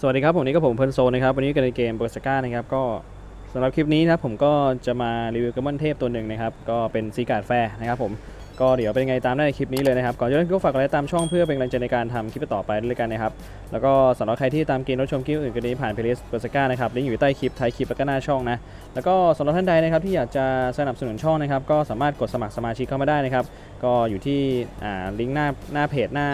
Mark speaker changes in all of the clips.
Speaker 1: สวัสดีครับผมนี่ก็ผมเพลินโซนนะครับวันนี้กันในเกมเบอร์สก้านะครับก็สำหรับคลิปนี้นะครับผมก็จะมารีวิวกัมมอนเทพตัวหนึ่งนะครับก็เป็นซีการ์ดแฟร์นะครับผมก็เดี๋ยวเป็นไงตามได้ในคลิปนี้เลยนะครับก่อนจะเริ่มก็ฝากกดไลค์ตามช่องเพื่อเป็นกำลังใจในการทำคลิปต่อไปด้วยกันนะครับแล้วก็สำหรับใครที่ตามเกมรับชมคลิปอื่นก็ดีผ่านเพลย์ลิสต์เบอร์สก้านะครับลิงก์อยู่ใต้คลิปท้ายคลิปแล้วก็หน้าช่องนะแล้วก็สำหรับท่านใดนะครับที่อยากจะสนับสนุนช่องนะครับก็สามารถกดสมัครสมาชิกเข้ามาได้นะครับก็อยู่ที่ลิงก์หน้าหน้าเพจหน้า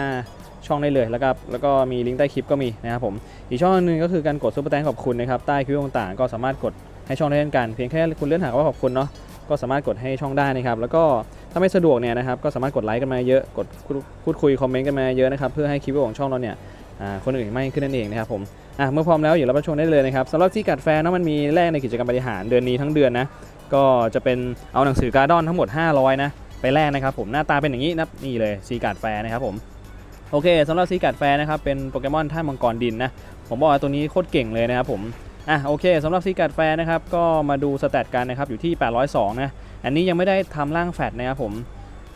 Speaker 1: ช่องได้เลยแล้วก็แล้วก็มีลิงก์ใต้คลิปก็มีนะครับผมอีกช่องหนึ่งก็คือการกดซุปเปอร์แตงขอบคุณนะครับใต้คลิปต่างๆ ก็สามารถกดให้ช่องได้เช่นกันเพียงแค่คุณเลื่อนหาคำว่าขอบคุณเนาะก็สามารถกดให้ช่องได้นะครับแล้วก็ถ้าไม่สะดวกเนี่ยนะครับก็สามารถกดไลค์กันมาเยอะกดพูดคุยคอมเมนต์กันมาเยอะนะครับเพื่อให้คลิปของช่องเราเนี่ยคนอื่นไม่ขึ้นนั่นเองนะครับผมอะเมื่อพร้อมแล้วอยู่รับชมได้เลยนะครับสำหรับที่กัดแฟนเนาะมันมีแลกในกิจกรรมบริหารเดือนนี้ทั้งเดือนนะก็จะเป็นเอาหนังสือการ์ดอนทั้งหมด 500 นะไปแลกนะครับผมหน้าตาเป็นอย่างนี้นะนี่เลยซีการ์ดแฟนะครับผม โอเคสำหรับซีการ์ดแฟร์นะครับเป็นโปเกมอนท่ามังกรดินนะผมบอกว่าตัวนี้โคตรเก่งเลยนะครับผมอะโอเคสำหรับซีการ์ดแฟร์นะครับก็มาดูสแตทกันนะครับอยู่ที่ 802 นะอันนี้ยังไม่ได้ทำร่างแฟตนะครับผม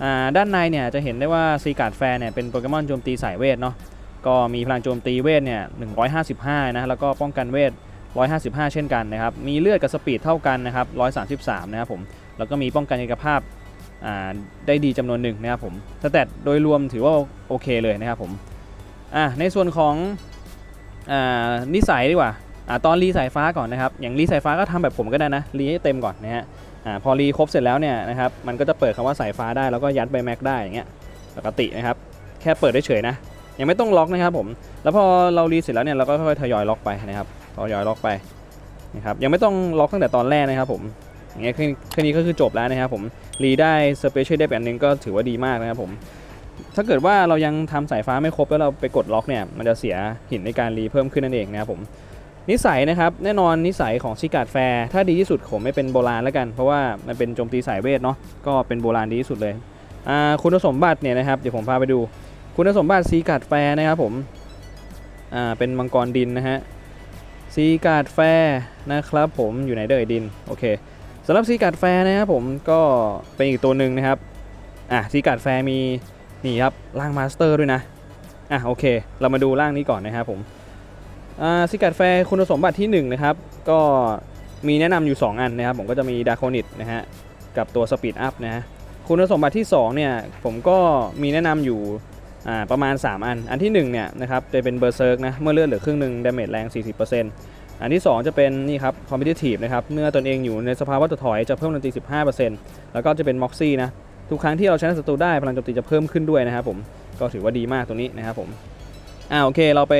Speaker 1: อ่าด้านในเนี่ยจะเห็นได้ว่าซีการ์ดแฟร์เนี่ยเป็นโปเกมอนโจมตีสายเวทเนาะก็มีพลังโจมตีเวทเนี่ย 155 นะแล้วก็ป้องกันเวท 155 เช่นกันนะครับมีเลือดกับสปีดเท่ากันนะครับ 133 นะครับผมแล้วก็มีป้องกันเอกภาพ ได้ดีจำนวนหนึ่งนะครับผมสแตทโดยรวมถือว่าโอเคเลยนะครับผมในส่วนของอนิสัยดีกว่าอตอนรีสายฟ้าก่อนนะครับ อย่างรีสายฟ้าก็ทำแบบผมก็ได้นะรีให้เต็มก่อนนะฮะพอรีครบเสร็จแล้วเนี่ยนะครับมันก็จะเปิดคำว่าสายฟ้าได้แล้วก็ยัดใบแม็กได้อย่างเงี้ยปกตินะครับ แค่เปิดได้เฉยๆนะ ยังไม่ต้องล็อกนะครับผม แล้วพอเรารีเสร็จแล้วเนี่ยเราก็ค่อยๆทยอยล็อกไปนะครับทยอยล็อกไปนะครับยังไม่ต้องล็อกตั้งแต่ตอนแรกนะครับผม อย่างเงี้ยแค่แค่นี้ก็คือจบแล้วนะครับผมรีได้สเปเชียลได้แบบนึงก็ถือว่าดีมากนะครับผมถ้าเกิดว่าเรายังทำสายฟ้าไม่ครบแล้วเราไปกดล็อกเนี่ยมันจะเสียหินในการรีเพิ่มขึ้นนั่นเองนะครับผมนิสัยนะครับแน่นอนนิสัยของชิการ์ดแฟร์ถ้าดีที่สุดผมไม่เป็นโบราณแล้วกัน เพราะว่ามันเป็นโจมตีสายเวทเนาะก็เป็นโบราณดีที่สุดเลยคุณสมบัติเนี่ยนะครับเดี๋ยวผมพาไปดู คุณสมบัติซีการ์ดแฟร์นะครับผมเป็นมังกรดินนะฮะซีการ์ดแฟร์นะครับผมอยู่ไหนเด้อดินโอเค สำหรับซีการ์ดแฟร์นะครับผมก็เป็นอีกตัวหนึ่งนะครับอะซีการ์ดแฟร์มีนี่ครับร่างมาสเตอร์ด้วยนะอะโอเค เรามาดูร่างนี้ก่อนนะครับผมอ่าซีการ์ดแฟร์คุณสมบัติที่1นะครับก็มีแนะนำอยู่ 2 อันนะครับผมก็จะมีดา c คนิตนะฮะกับตัวสปีดอัพนะฮะคุณสมบัติที่2เนี่ยผมก็มีแนะนำอยู่อ่าประมาณ 3 อัน อันที่1เนี่ยนะครับจะเป็นเบอร์เซิร์กนะเมื่อเลือดเหลือครึ่งหนึ่งดาเมจแรง 40% อันที่ 2 จะเป็นนี่ครับ competitive นะครับเมื่อตนเองอยู่ในสภาวะถดถอยจะเพิ่มพลังโจมตี15%แล้วก็จะเป็น moxie นะทุกครั้งที่เราชนะศัตรูได้พลังโจมตีจะเพิ่มขึ้นด้วยนะครับผมก็ถือว่าดีมากตรงนี้นะครับผมอ่าโอเคเราไป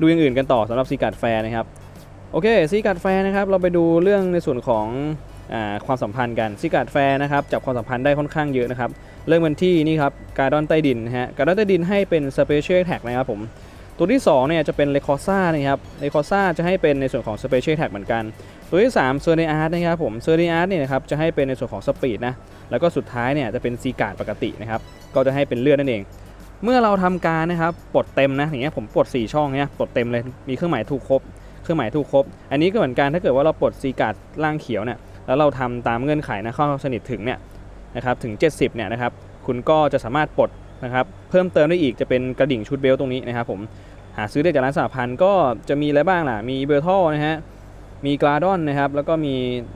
Speaker 1: ดูอย่างอื่นกันต่อสำหรับซีการ์ดแฟร์นะครับโอเคซีการ์ดแฟร์นะครับเราไปดูเรื่องในส่วนของอ่าความสัมพันธ์กันซีการ์ดแฟร์นะครับจับความสัมพันธ์ได้ค่อนข้างเยอะนะครับเริ่มกันที่นี่ครับการ์ดอนใต้ดินนะฮะการ์ดอนใต้ดินให้เป็น Special Attack นะครับผม ตัวที่2เนี่ยจะเป็นเลคอซ่านะครับเลคอซ่าจะให้เป็นในส่วนของ Special Attack เหมือนกัน ตัวที่3เซอร์เนอาร์ตนะครับผมเซอร์เนอาร์ตเนี่ยนะครับจะให้เป็นในส่วนของสปีดนะแล้วก็สุดท้ายเนี่ยจะเป็นซีการ์ดปกตินะครับก็จะให้เป็นเลือดนั่นเอง เมื่อเราทำการนะครับปลดเต็มนะอย่างเงี้ยผมปลด 4 ช่องเนี่ยปลดเต็มเลยมีเครื่องหมายถูกครบ เครื่องหมายถูกครบ อันนี้ก็เหมือนกันถ้าเกิดว่าเราปลดซีการ์ดล่างเขียวเนี่ยแล้วเราทำตามเงื่อนไขนะข้าสนิทถึงเนี่ยนะครับถึง 70เนี่ยนะครับคุณก็จะสามารถปลด นะครับเพิ่มเติมได้อีกจะเป็นกระดิ่งชุดเบลตรงนี้นะครับผมหาซื้อได้จากร้านสหพันธ์ก็จะมีอะไรบ้างล่ะ มีเบอร์ทัลนะฮะมีกราดอนนะครับ แล้วก็มี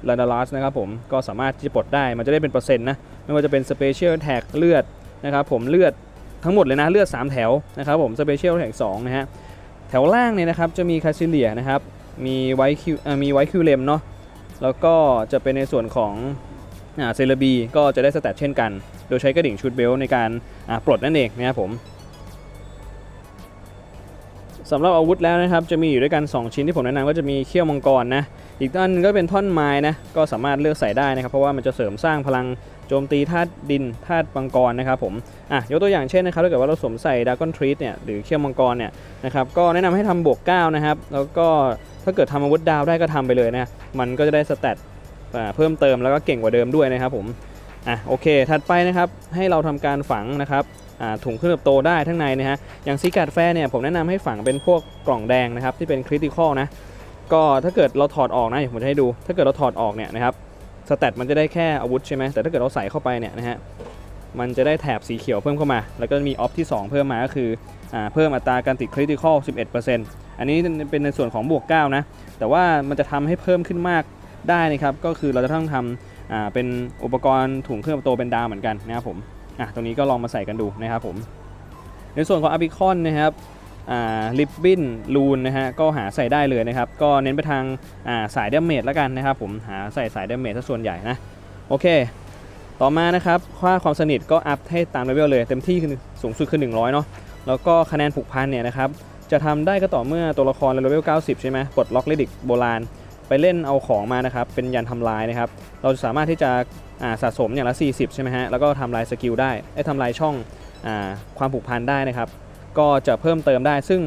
Speaker 1: ลาดาลัสนะครับผมก็สามารถที่จะปลดได้มันจะได้เป็นเปอร์เซ็นต์นะ ไม่ว่าจะเป็นสเปเชียลแท็กเลือดนะครับผมเลือดทั้งหมดเลยนะ เลือด 3 แถวนะครับผมสเปเชียลแท็ก2นะฮะแถวล่างเนี่ยนะครับจะมีคาซิเลียนะครับมีไวคิวมีไวคิวเลมเนาะแล้วก็จะเป็นในส่วนของอ่าเซเลบีก็จะได้สแตทเช่นกัน โดยใช้กระดิ่งชุดเบลในการปลดนั่นเองนะครับผมสำหรับอาวุธแล้วนะครับจะมีอยู่ด้วยกัน 2 ชิ้นที่ผมแนะนำก็จะมีเขี้ยวมังกรนะอีกด้านนึงก็เป็นท่อนไม้นะก็สามารถเลือกใส่ได้นะครับเพราะว่ามันจะเสริมสร้างพลังโจมตีธาตุดินธาตุมังกรนะครับผมอะยกตัวอย่างเช่นนะครับถ้าเกิดว่าเราสวมใส่ดากอนทรีตเนี่ยหรือเขี้ยวมังกรเนี่ยนะครับก็แนะนำให้ทำบวก9นะครับแล้วก็ถ้าเกิดทำอาวุธดาวได้ก็ทำไปเลยนะมันก็จะได้สแตทอ่าเพิ่มเติมแล้วก็เก่งกว่าเดิมด้วยนะครับผม อะโอเค ถัดไปนะครับให้เราทำการฝังนะครับถุงเครื่องเติบโตได้ทั้งในนะฮะอย่างซีการ์ดแฟเนี่ยผมแนะนำให้ฝังเป็นพวกกล่องแดงนะครับที่เป็นคริติคอลนะก็ถ้าเกิดเราถอดออกนะผมจะให้ดู ถ้าเกิดเราถอดออกเนี่ยนะครับสแตทมันจะได้แค่อาวุธใช่ไหมแต่ถ้าเกิดเราใส่เข้าไปเนี่ยนะฮะมันจะได้แถบสีเขียวเพิ่มเข้ามา แล้วก็มีออฟที่ 2 เพิ่มมาก็คืออเพิ่มอัตราการติดคริติคอล 11%ออันนี้เป็นในส่วนของบวก 9 นะ แต่ว่ามันจะทำให้เพิ่มขึ้นมากได้นะครับ ก็คือเราจะต้องทำ อ่าเป็นอุปกรณ์ถุงเครื่องโตเป็นดาวเหมือนกันนะครับผมอะตรงนี้ก็ลองมาใส่กันดูนะครับผมในส่วนของอาร์บิคอนนะครับลิปบินลูนนะฮะก็หาใส่ได้เลยนะครับ ก็เน้นไปทางอ่าสายเดเมจแล้วกันนะครับผมหาใส่สายเดเมจซะส่วนใหญ่นะ โอเค ต่อมานะครับค่าความสนิทก็อัพให้ตามเลเวลเลยเต็มที่คือสูงสุดคือ 100 เนาะแล้วก็คะแนนผูกพันเนี่ยนะครับ จะทำได้ก็ต่อเมื่อตัวละครเลเวล 90 ใช่ไหมปลดล็อกเลดิกโบราณ ไปเล่นเอาของมานะครับ เป็นยันทำลายนะครับ เราสามารถที่จะาสะสมอย่างละ 40 ใช่ไหมฮะ แล้วก็ทำลายสกิลได้ไอ้ทำลายช่องอความผูกพันได้นะครับ ก็จะเพิ่มเติมได้ ซึ่ง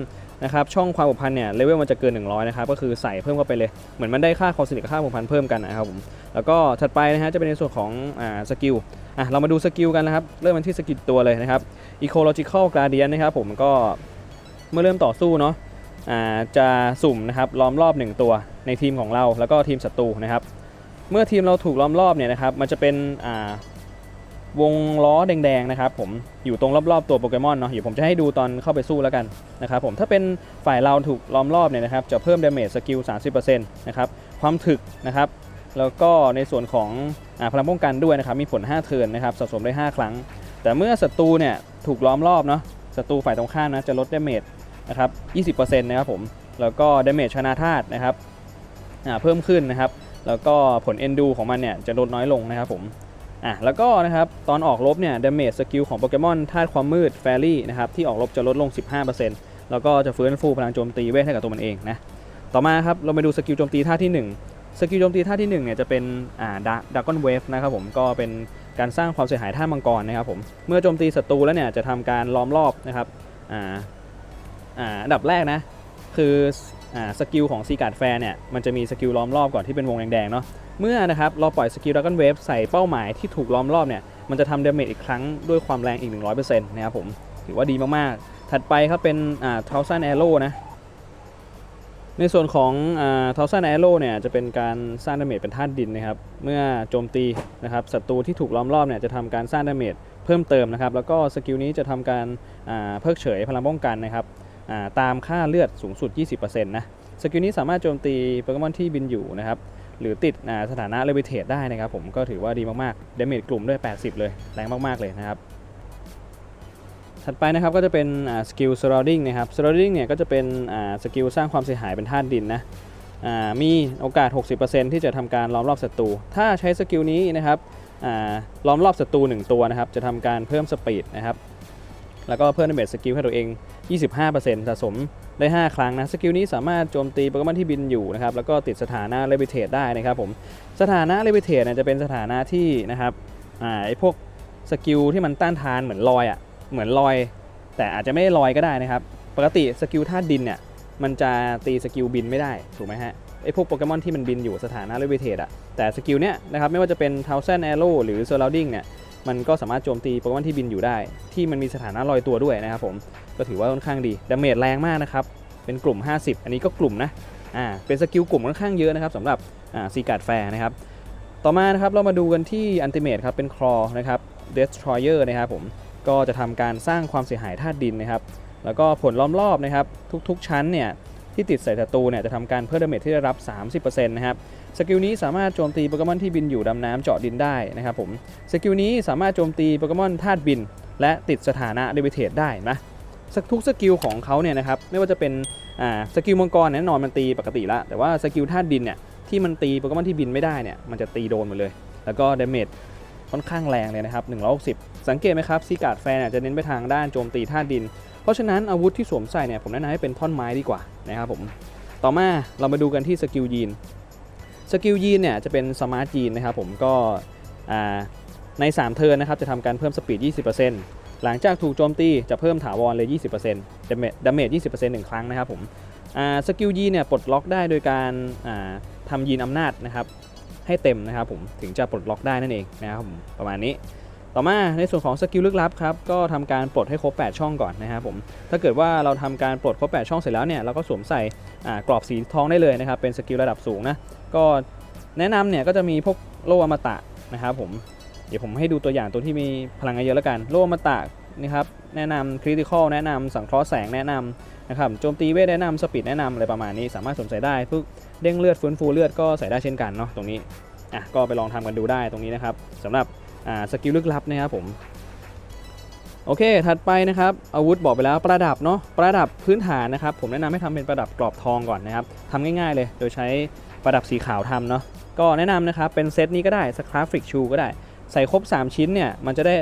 Speaker 1: นะครับช่องความผูกพันเนี่ยเลเวลมันจะเกิน 100 นะครับ ก็คือใส่เพิ่มเข้าไปเลย เหมือนมันได้ค่าความสนิทกับค่าผูกพันเพิ่มกันนะครับผม แล้วก็ถัดไปนะฮะจะเป็นในส่วนของอสกิลอะเรามาดูสกิลกันนะครับ เริ่มกันที่สกิลตัวเลยนะครับ Ecological Guardian นะครับผมก็เมื่อเริ่มต่อสู้เนาะอ่าจะสุ่มนะครับล้อมรอบ 1 ตัว ในทีมของเราแล้วก็ทีมศัตรูนะครับ เมื่อทีมเราถูกล้อมรอบเนี่ยนะครับมันจะเป็นวงล้อแดงๆนะครับผมอยู่ตรงรอบๆตัวโปเกมอนเนาะเดี๋ยวผมจะให้ดูตอนเข้าไปสู้แล้วกันนะครับผมถ้าเป็นฝ่ายเราถูกล้อมรอบเนี่ยนะครับจะเพิ่มดาเมจสกิล 30%นะครับความถึกนะครับแล้วก็ในส่วนของอพลังป้องกันด้วยนะครับมีผล 5 เทิร์นนะครับสะสมได้ 5 ครั้ง แต่เมื่อศัตรูเนี่ยถูกล้อมรอบเนาะศัตรูฝ่ายตรงข้ามนะจะลดดาเมจนะครับ 20%นะครับผมแล้วก็ดาเมจชนะธาตุนะครับ เพิ่มขึ้นนะครับ แล้วก็ผล Endu ของมันเนี่ยจะลดน้อยลงนะครับผมอะแล้วก็นะครับตอนออกรบเนี่ยดาเมจสกิลของโปเกมอนธาตุความมืดแฟรี่นะครับที่ออกรบจะลดลง 15%แล้วก็จะฟื้นฟูพลังโจมตีเวทให้กับตัวมันเองนะต่อมาครับเรามาดูสกิลโจมตีท่าที่หนึ่งสกิลโจมตีท่าที่1เนี่ยจะเป็นอ่าดากอนเวฟนะครับผมก็เป็นการสร้างความเสียหายท่ามังกรนะครับผมเมื่อโจมตีศัตรูแล้วเนี่ยจะทำการล้อมรอบนะครับอ่าอ่าอันดับแรกนะคือ สกิลของซีการ์ดแฟร์เนี่ยมันจะมีสกิลล้อมรอบก่อนที่เป็นวงแดงๆเนาะเมื่อนะครับเราปล่อยสกิลดากอนเวฟใส่เป้าหมายที่ถูกล้อมรอบเนี่ยมันจะทำดาเมจอีกครั้งด้วยความแรงอีก 100%นะครับผมถือว่าดีมากๆ ถัดไปครับเป็นอ่าทาวซันแอโร่นะในส่วนของทาวซันแอโร่เนี่ยจะเป็นการสร้างดาเมจเป็นธาตุดินนะครับเมื่อโจมตีนะครับศัตรูที่ถูกล้อมรอบเนี่ยจะทำการสร้างดาเมจเพิ่มเติมนะครับแล้วก็สกิลนี้จะทำการเพิกเฉยพลังป้องกันนะครับ ตามค่าเลือดสูงสุด 20%นะสกิลนี้สามารถโจมตีโปเกมอนที่บินอยู่นะครับหรือติดสถานะเลเวเทตได้นะครับผมก็ถือว่าดีมากๆดาเมจกลุ่มด้วย 80 เลย แรงมาก ๆ เลยนะครับ ถัดไปนะครับก็จะเป็นสกิล surrounding นะครับ surrounding เนี่ยก็จะเป็นสกิลสร้างความเสียหายเป็นธาตุดินนะมีโอกาส 60%ที่จะทำการล้อมรอบศัตรู ถ้าใช้สกิลนี้นะครับล้อมรอบศัตรู1ตัวนะครับจะทำการเพิ่มสปีดนะครับ แล้วก็เพิ่มดาเมจสกิลให้ตัวเอง 25%สะสมได้ 5 ครั้งนะ สกิลนี้สามารถโจมตีโปเกมอนที่บินอยู่นะครับ แล้วก็ติดสถานะเลวิเทตได้นะครับผม สถานะเลวิเทตเนี่ยจะเป็นสถานะที่นะครับ อ่า ไอพวกสกิลที่มันต้านทานเหมือนลอยอะ เหมือนลอย แต่อาจจะไม่ได้ลอยก็ได้นะครับ ปกติสกิลธาตุดินเนี่ย มันจะตีสกิลบินไม่ได้ ถูกไหมฮะ ไอพวกโปเกมอนที่มันบินอยู่สถานะเลวิเทตอะแต่สกิลเนี้ยนะครับ ไม่ว่าจะเป็นทาวเซนแอโร่หรือเซอร์ o า d ดิงเนี่ย มันก็สามารถโจมตีโปเกมอนที่บินอยู่ได้ ที่มันมีสถานะลอยตัวด้วยนะครับผมก็ถือว่าค่อนข้างดีดาเมจแรงมากนะครับเป็นกลุ่ม 50 อันนี้ก็กลุ่มนะอ่าเป็นสกิลกลุ่มค่อนข้างเยอะนะครับสำหรับอ่าซีการ์ดแฟร์นะครับต่อมานะครับเรามาดูกันที่อันติเมทครับเป็นคลอนะครับเดสทรอยเออร์นะครับผมก็จะทำการสร้างความเสียหายธาตุดินนะครับแล้วก็ผลล้อมรอบนะครับทุกๆชั้นเนี่ย ที่ติดใส่ศัตรูเนี่ยจะทำการเพิ่มดาเมจที่ได้รับ 30%นะครับสกิลนี้สามารถโจมตีโปเกมอนที่บินอยู่ดำน้ำเจาะดินได้นะครับผมสกิลนี้สามารถโจมตีโปเกมอนธาตุบิน และติดสถานะเดวิเทตได้นะสักทุกสกิลของเขาเนี่ยนะครับไม่ว่าจะเป็นสกิลมังกรแน่นอนมันตีปกติละแต่ว่าสกิลธาตุดินเนี่ยที่มันตีโปเกมอนที่บินไม่ได้เนี่ยมันจะตีโดนหมดเลย แล้วก็ดาเมจค่อนข้างแรงเลยนะครับ160 สังเกตไหมครับซีการ์ดแฟร์เนี่ยจะเน้นไปทางด้านโจมตีธาตุดิน เพราะฉะนั้นอาวุธที่สวมใส่เนี่ยผมแนะนำให้เป็นท่อนไม้ดีกว่านะครับผมต่อมาเรามาดูกันที่สกิลยีนสกิลยีนเนี่ยจะเป็นสมาร์ทยีนนะครับผมก็อ่าใน 3 เทิร์นนะครับจะทำการเพิ่มสปีด 20%หลังจากถูกโจมตีจะเพิ่มถาวรเลย 20%ดาเมจดาเมจ20%หนึ่งครั้งนะครับผมสกิลยีนเนี่ยปลดล็อกได้โดยการาทำยีนอำนาจนะครับให้เต็มนะครับผมถึงจะปลดล็อกได้นั่นเองนะครับผมประมาณนี้ ต่อมาในส่วนของสกิลลึกลับครับก็ทำการปลดให้ครบ 8 ช่องก่อนนะครับผมถ้าเกิดว่าเราทำการปลดครบ 8 ช่องเสร็จแล้วเนี่ยเราก็สวมใส่กรอบสีทองได้เลยนะครับเป็นสกิลระดับสูงนะก็แนะนำเนี่ยก็จะมีพวกโลอมตะนะครับผมเดี๋ยวผมให้ดูตัวอย่างตัวที่มีพลังเยอะแล้วกัน โลอมตะนะครับแนะนำคริติคอลแนะนำสังเคราะห์แสงแนะนำนะครับโจมตีเวทแนะนำสปีดแนะนำอะไรประมาณนี้ สามารถสวมใส่ได้พวกเด้งเลือดฟื้นฟูเลือดก็ใส่ได้เช่นกันเนาะตรงนี้อะก็ไปลองทำกันดูได้ตรงนี้นะครับสำหรับ สกิลลึกลับนะครับผมโอเค ถัดไปนะครับอาวุธบอกไปแล้วประดับเนาะประดับพื้นฐานนะครับ ผมแนะนำให้ทำเป็นประดับกรอบทองก่อนนะครับทำง่ายๆเลยโดยใช้ประดับสีขาวทำเนาะก็แนะนำนะครับเป็นเซตนี้ก็ได้สครับฟริกชูก็ได้ ใส่ครบ 3 ชิ้นเนี่ยมันจะได้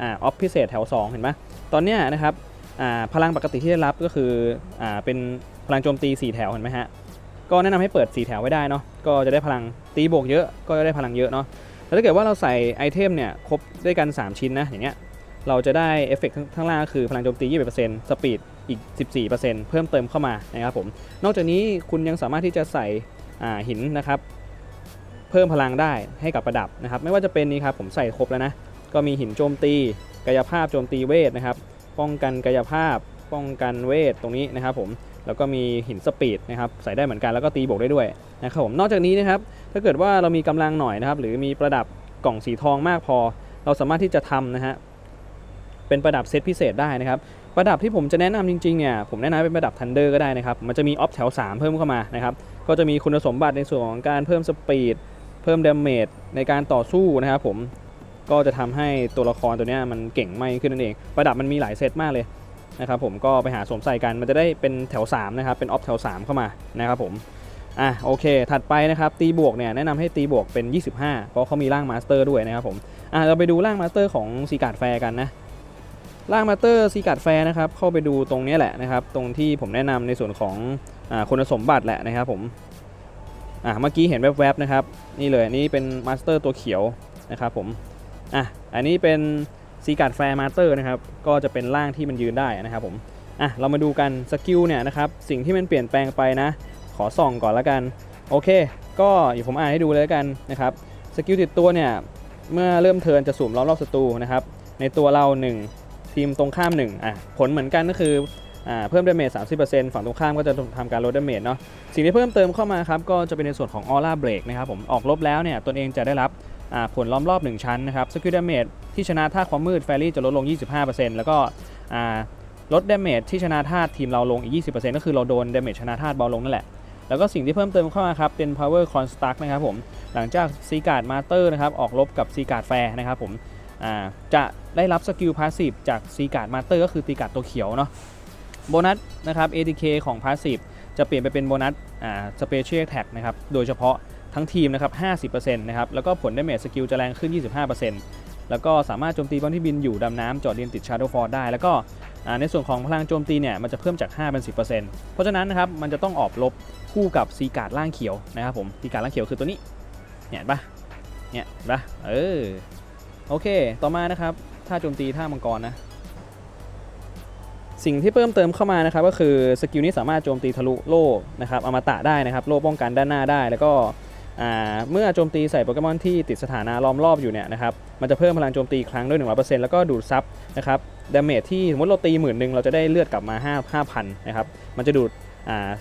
Speaker 1: อ่าออฟพิเศษแถว 2 เห็นไหมตอนเนี้ยนะครับอ่าพลังปกติที่ได้รับก็คืออ่าเป็นพลังโจมตี 4 แถวเห็นไหมฮะก็แนะนำให้เปิด 4 แถวไว้ได้เนาะก็จะได้พลังตีบวกเยอะก็จะได้พลังเยอะเนาะ ถ้าเกิดว่าเราใส่ไอเทมเนี่ยครบด้วยกัน 3 ชิ้นนะอย่างเงี้ยเราจะได้เอฟเฟกต์ข้างล่างคือพลังโจมตี21%สปีดอีก 14%เพิ่มเติมเข้ามานะครับผมนอกจากนี้คุณยังสามารถที่จะใส่หินนะครับ เพิ่มพลังได้ให้กับประดับนะครับ ไม่ว่าจะเป็นนี้ครับผมใส่ครบแล้วนะ ก็มีหินโจมตี กายภาพโจมตีเวทนะครับ ป้องกันกายภาพ ป้องกันเวทตรงนี้นะครับผมแล้วก็มีหินสปีดนะครับใส่ได้เหมือนกันแล้วก็ตีบวกได้ด้วยนะครับผมนอกจากนี้นะครับถ้าเกิดว่าเรามีกำลังหน่อยนะครับหรือมีประดับกล่องสีทองมากพอ เราสามารถที่จะทำนะฮะเป็นประดับเซตพิเศษได้นะครับประดับที่ผมจะแนะนำจริงๆเนี่ยผมแนะนำเป็นประดับทันเดอร์ก็ได้นะครับมันจะมีออฟแถว 3 เพิ่มเข้ามานะครับก็จะมีคุณสมบัติในส่วนของการเพิ่มสปีดเพิ่มเดาเมจในการต่อสู้นะครับผมก็จะทำให้ตัวละครตัวนี้มันเก่งมากขึ้นนั่นเอง ประดับมันมีหลายเซตมากเลย นะครับผมก็ไปหาสวมใส่กันมันจะได้เป็นแถว3นะครับเป็นออฟแถว 3 เข้ามานะครับผมอะโอเค ถัดไปนะครับตีบวกเนี่ยแนะนำให้ตีบวกเป็น 25 เพราะเขามีร่างมาสเตอร์ด้วยนะครับผมอะเราไปดูร่างมาสเตอร์ของซีการ์ดแฟร์กันนะร่างมาสเตอร์ซีการ์ดแฟร์นะครับเข้าไปดูตรงนี้แหละนะครับตรงที่ผมแนะนำในส่วนของอ่าคุณสมบัติแหละนะครับผมอะเมื่อกี้เห็นแวบๆนะครับนี่เลยนี่เป็นมาสเตอร์ตัวเขียวนะครับผมอะอันนี้เป็น ซีการ์ดแฟร์มาสเตอร์นะครับก็จะเป็นร่างที่มันยืนได้นะครับผมอะเรามาดูกันสกิลเนี่ยนะครับสิ่งที่มันเปลี่ยนแปลงไปนะ ขอส่องก่อนละกัน โอเค ก็เดี๋ยวผมอ่านให้ดูเลยละกันนะครับสกิลติดตัวเนี่ยเมื่อเริ่มเทินจะสุ่มล้อมรอบศัตรูนะครับในตัวเรา 1 ทีมตรงข้าม1อะผลเหมือนกันก็คืออ่าเพิ่มดาเมจ30%ฝั่งตรงข้ามก็จะทำการลดดาเมจเนาะสิ่งที่เพิ่มเติมเข้ามาครับก็จะเป็นในส่วนของออร่าเบรกนะครับผมออกลบแล้วเนี่ยตนเองจะได้รับ ผลล้อมรอบ 1 ชั้นนะครับสกิลดาเมจที่ชนะท่าความมืดแฟรี่จะลดลง 25%แล้วก็ลดดาเมจที่ชนะธาตุทีมเราลงอีก 20%ก็คือเราโดนดาเมจชนะธาตุเบาลงนั่นแหละ แล้วก็สิ่งที่เพิ่มเติมเข้ามาครับ เป็น power construct นะครับผม หลังจากซีการ์ดมาเตอร์นะครับ ออกลบกับซีการ์ดแฟร์นะครับผมจะได้รับสกิลพาสซีฟจากซีการ์ดมาเตอร์ก็คือตีการ์ดตัวเขียวเนาะ โบนัสนะครับ ATK ของพาสซีฟจะเปลี่ยนไปเป็นโบนัสอ่า Special Attack นะครับ โดยเฉพาะ ทั้งทีมนะครับ 50%นะครับ แล้วก็ผลดาเมจสกิลจะแรงขึ้น 25%แล้วก็สามารถโจมตีบอลที่บินอยู่ดำน้ำจอดดินติด Shadow Fall ได้ แล้วก็ในส่วนของพลังโจมตีเนี่ยมันจะเพิ่มจาก 5 เป็น 10%เพราะฉะนั้นนะครับมันจะต้องออกลบคู่กับซีการ์ดล่างเขียวนะครับผมซีการ์ดล่างเขียวคือตัวนี้เนี่ยเห็นปะเนี่ยปะเออโอเค ต่อมานะครับท่าโจมตีท่ามังกรนะสิ่งที่เพิ่มเติมเข้ามานะครับก็คือสกิลนี้สามารถโจมตีทะลุโล่นะครับอมตะได้นะครับโล่ป้องกันด้านหน้าได้ แล้วก็ เมื่อโจมตีใส่โปเกมอนที่ติดสถานะล้อมรอบอยู่เนี่ยนะครับมันจะเพิ่มพลังโจมตีครั้งด้วย 100%แล้วก็ดูดซับนะครับดาเมจที่สมมติเราตีหมื่นหนึ่งเราจะได้เลือดกลับมา5 5,000นะครับมันจะดูด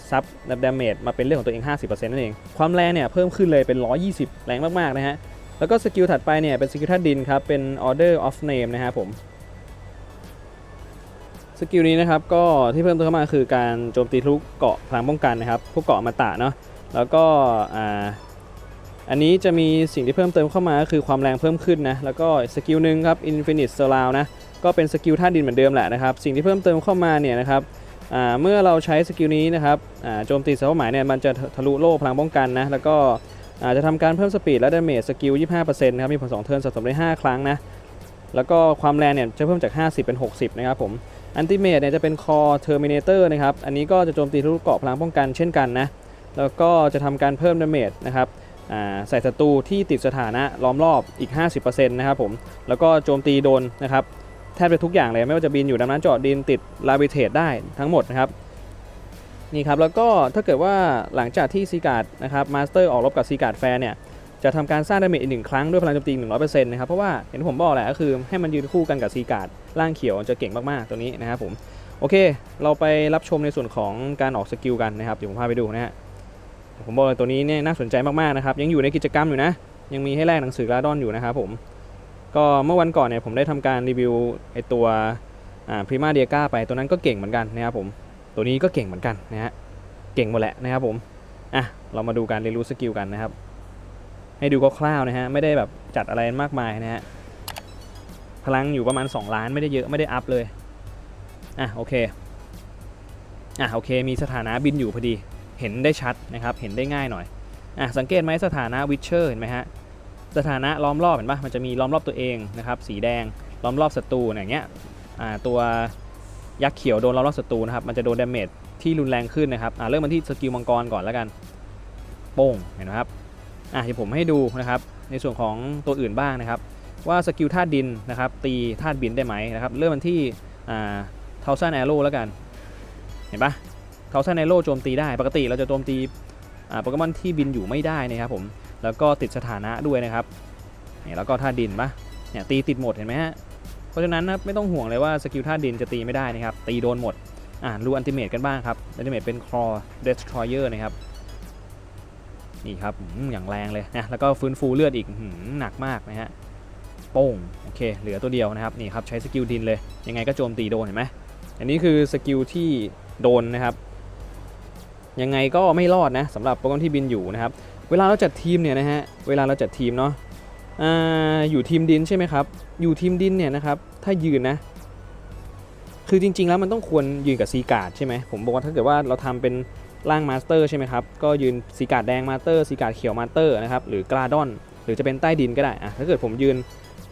Speaker 1: ซับดาเมจมาเป็นเรื่องของตัวเอง 50%นั่นเอง ความแรงเนี่ยเพิ่มขึ้นเลยเป็น 120 แรงมากๆนะฮะแล้วก็สกิลถัดไปเนี่ยเป็นสกิลธาตุดินครับเป็น Order of Name นะครับผมสกิลนี้นะครับก็ที่เพิ่มติมเข้ามาคือการโจมตีทะลุเกาะพลังป้องกันนะครับพวกเกาะมาตะเนาะแล้วก็ อันนี้จะมีสิ่งที่เพิ่มเติมเข้ามาก็คือความแรงเพิ่มขึ้นนะ แล้วก็สกิลหนึ่งครับ Infinite Surround นะ ก็เป็นสกิลท่าดินเหมือนเดิมแหละนะครับ สิ่งที่เพิ่มเติมเข้ามาเนี่ยนะครับเมื่อเราใช้สกิลนี้นะครับโจมตีเป้าหมายเนี่ยมันจะทะลุโล่พลังป้องกันนะ แล้วก็อาจจะทำการเพิ่มสปีดและดาเมจสกิล 25%นะครับ มีผล2เทิร์นสะสมได้ 5 ครั้งนะ แล้วก็ความแรงเนี่ยจะเพิ่มจาก 50 เป็น 60 นะครับผม อันติเมตเนี่ยจะเป็นคอเทอร์มินเตอร์นะครับ อันนี้ก็จะโจมตีทะลุเกาะพลังป้องกันเช่นกันนะ แล้วก็จะทำการเพิ่มดาเมจนะครับ ใส่ศัตรูที่ติดสถานะล้อมรอบอีก 50%นะครับผม แล้วก็โจมตีโดนนะครับแทบจะทุกอย่างเลย ไม่ว่าจะบินอยู่ดำน้ำเจาะดินติดลาบิเทตได้ทั้งหมดนะครับนี่ครับแล้วก็ถ้าเกิดว่าหลังจากที่ซีการ์ดนะครับมาสเตอร์ออกรบกับซีการ์ดแฟร์เนี่ยจะทำการสร้างดาเมจอีกหนึ่งครั้งด้วยพลังโจมตี100%นะครับเพราะว่าเห็นผมบอกแหละก็คือให้มันยืนคู่กันกับซีการ์ดร่างเขียวจะเก่งมากๆตัวนี้นะครับผมโอเค เราไปรับชมในส่วนของการออกสกิลกันนะครับเดี๋ยวผมพาไปดูนะฮะ ผมบอกเลยตัวนี้เนี่ยน่าสนใจมากๆนะครับยังอยู่ในกิจกรรมอยู่นะ ยังมีให้แลกหนังสือลาดอนอยู่นะครับผมก็เมื่อวันก่อนเนี่ยผมได้ทำการรีวิวไอตัวพรีมาเดียก้าไปตัวนั้นก็เก่งเหมือนกันนะครับผมตัวนี้ก็เก่งเหมือนกันนะฮะเก่งหมดแหละนะครับผมอะเรามาดูการเรียนรู้สกิลกันนะครับ ให้ดูคร่าวๆนะฮะไม่ได้แบบจัดอะไรมากมายนะฮะพลังอยู่ประมาณ 2 ล้านไม่ได้เยอะไม่ได้อัพเลยอะโอเคอะโอเค มีสถานะบินอยู่พอดี เห็นได้ชัดนะครับเห็นได้ง่ายหน่อยอะสังเกตไหมสถานะวิชเชอร์เห็นไหมฮะสถานะล้อมรอบเห็นปะมันจะมีล้อมรอบตัวเองนะครับสีแดงล้อมรอบศัตรูอย่างเงี้ยอ่าตัวยักษ์เขียวโดนล้อมรอบศัตรูนะครับมันจะโดนดาเมจที่รุนแรงขึ้นนะครับอ่าเริ่มมาที่สกิลมังกรก่อนแล้วกันโป้งเห็นไหมครับอะเดี๋ยวผมให้ดูนะครับในส่วนของตัวอื่นบ้างนะครับ ว่าสกิลธาตุดินนะครับตีธาตุบินได้ไหมนะครับเริ่มมันที่เทาซันแอโร่แล้วกันเห็นปะ เทาซันแอโร่โจมตีได้ ปกติเราจะโจมตีโปเกมอนที่บินอยู่ไม่ได้นะครับผม แล้วก็ติดสถานะด้วยนะครับเนี่ยแล้วก็ธาดินปะเนี่ยตีติดหมดเห็นไหมฮะ เพราะฉะนั้นนะไม่ต้องห่วงเลยว่าสกิลธาดินจะตีไม่ได้นะครับ ตีโดนหมด อ่าดูอันติเมตกันบ้างครับ อันติเมตเป็นครอเดสทรอยเออร์นะครับ นี่ครับอืมอย่างแรงเลยนะ แล้วก็ฟื้นฟูเลือดอีกหืมหนักมากนะฮะ โป้ง โอเค เหลือตัวเดียวนะครับ นี่ครับใช้สกิลดินเลย ยังไงก็โจมตีโดนเห็นไหมอันนี้คือสกิลที่โดนนะครับ ยังไงก็ไม่รอดนะสำหรับโปรแกรมที่บินอยู่นะครับ เวลาเราจัดทีมเนี่ยนะฮะ เวลาเราจัดทีมเนาะอ่าอยู่ทีมดินใช่ไหมครับ อยู่ทีมดินเนี่ยนะครับ ถ้ายืนนะ คือจริง ๆ แล้วมันต้องควรยืนกับซีการ์ดใช่ไหมผมบอกว่าถ้าเกิดว่าเราทำเป็นร่างมาสเตอร์ใช่ไหมครับ ก็ยืนซีการ์ดแดงมาสเตอร์ซีการ์ดเขียวมาสเตอร์นะครับ หรือกราดอน หรือจะเป็นใต้ดินก็ได้อะถ้าเกิดผมยืน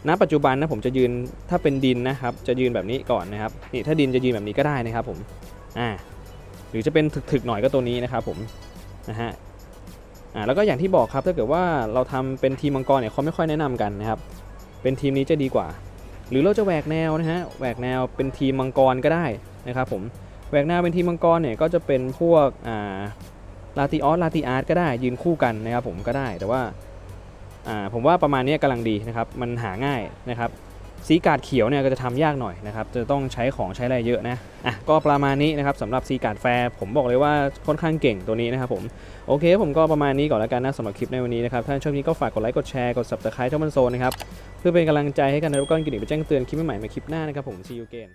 Speaker 1: ณปัจจุบันนะผมจะยืนถ้าเป็นดินนะครับ จะยืนแบบนี้ก่อนนะครับ นี่ถ้าดินจะยืนแบบนี้ก็ได้นะครับผม อ่า หรือจะเป็นถึกๆหน่อยก็ตัวนี้นะครับผมนะฮะอ่าแล้วก็อย่างที่บอกครับถ้าเกิดว่าเราทำเป็นทีมมังกรเนี่ยเขาไม่ค่อยแนะนำกันนะครับ เป็นทีมนี้จะดีกว่า หรือเราจะแหวกแนวนะฮะแหวกแนวเป็นทีมมังกรก็ได้นะครับผมแหวกแนวเป็นทีมมังกรเนี่ยก็จะเป็นพวกอ่าลาติออสลาติอาร์ตก็ได้ยืนคู่กันนะครับผมก็ได้แต่ว่าอ่าผมว่าประมาณนี้กำลังดีนะครับมันหาง่ายนะครับ สีกาดเขียวเนี่ยก็จะทำยากหน่อยนะครับ จะต้องใช้ของใช้อะไรเยอะนะอะก็ประมาณนี้นะครับสำหรับสีกาดแฟร์ผมบอกเลยว่าค่อนข้างเก่งตัวนี้นะครับผมโอเค ผมก็ประมาณนี้ก่อนแล้วกันนะสำหรับคลิปในวันนี้นะครับถ้าชอบนี้ก็ฝากกดไลค์กดแชร์กด subscribe ช่องมันโซนนะครับเพื่อเป็นกำลังใจให้กันในรบกวนกินอีกไปแจ้งเตือนคลิปใหม่ๆในคลิปหน้านะครับผม see you again